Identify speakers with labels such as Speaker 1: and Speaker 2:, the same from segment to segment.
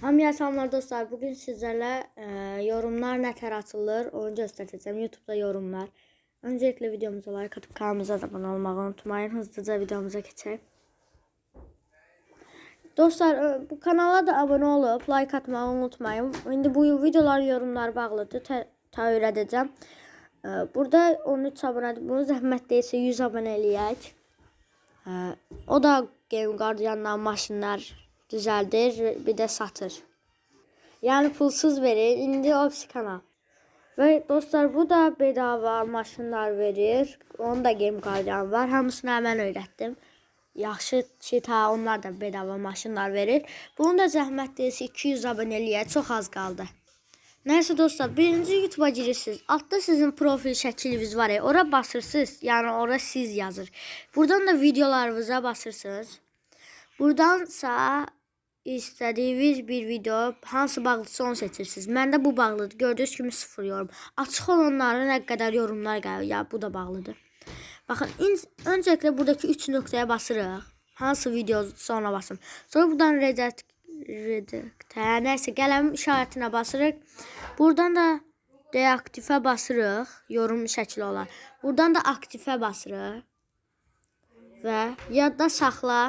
Speaker 1: Hamıya salamlar dostlar. Bugün sizlerle e, yorumlar ne tər atılır onu göstereceğim. YouTube'da yorumlar. Öncelikle videomuza like atıp kanalımıza abone olmayı unutmayın. Hızlıca videomuza geçelim. Dostlar e, bu kanala da abone olup like atmayı unutmayın. Şimdi bu videolar yorumlar bağlıdır. Tə- Təyyür edəcəm. E, Burada 13 abonedir. Bunu zəhmət değilsə 100 abone eləyək. O da Game Guardian'dan maşınlar düzeldir bir de satır. Yani pulsuz verir. İndi o kanal. Ve dostlar bu da bedava maşınlar verir. Onun da Game Guardian var. Hamısını hemen öğrettim. Yaxşı ki ta onlar da bedava maşınlar verir. Bunun da zəhmət deyilsə 200 abunəliyə çox az qaldı. Neyse dostlar birinci YouTube'a girirsiniz. Altta sizin profil şəkliniz var ya. Ora basırsınız. Yani ora siz yazır. Buradan da videolarınıza basırsınız. Buradansa istədiyiniz bir video hansı bağlısı onu seçirsiniz. Məndə bu bağlıdır. Gördüyünüz kimi sıfır yorum. Açıq olanlara nə qədər yorumlar gəlir. Ya bu da bağlıdır. Baxın, öncəliklə buradakı 3 nöqtəyə basırıq. Hansı video sonra basım. Sonra buradan redakt redaktə, nəysə qələm işarətinə basırıq. Buradan da deaktifə basırıq, yorum şəkli olan. Buradan da aktifə basırıq. Və yadda saxla.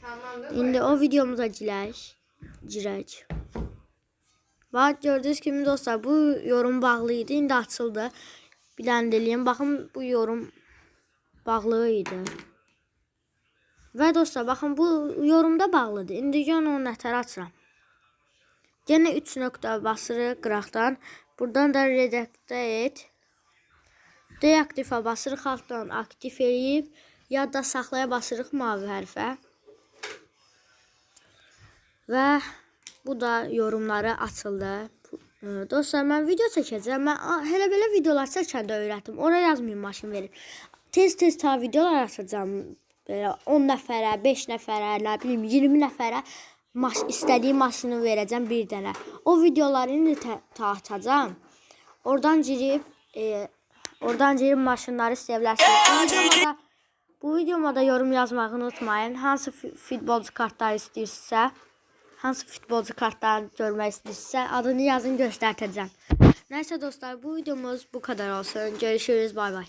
Speaker 1: İndi o videomuza girək. Girək. Bax gördüyünüz kimi dostlar bu yorum bağlı idi. İndi açıldı. Bir dənə deləyim. Baxın bu yorum bağlı idi. Və dostlar baxın bu yorumda bağlıdır. İndi gəlin onu nətər açıram. Yenə 3 nöqtə basırıq qıraqdan. Buradan da redaktə et. Deaktifə basırıq altdan aktiv eləyib. Yadda saxlaya basırıq mavi hərfə. Və bu da yorumları açıldı. Ee, Dostlar mən video çəkəcəm. Mən hələ belə videolar çəkəndə öyrətdim. Ora yazmayın maşın verir. Tez-tez ta videolar atacağam. Belə 10 nəfərə, 5 nəfərə, nə bilim 20 nəfərə maş istədiyim maşını verəcəm bir dənə. O videoları indi ta atacağam. Oradan girib e, oradan girib maşınları istəyə bilərsiniz. Bu videoma da bu yorum yazmağı unutmayın. Hansı futbolcu kartları istəyirsə, hansı futbolcu kartlarını görmək istəyirsə, adını yazın göstərəcəm. Nəysə dostlar, bu videomuz bu kadar olsun. Görüşürüz. Bay bay.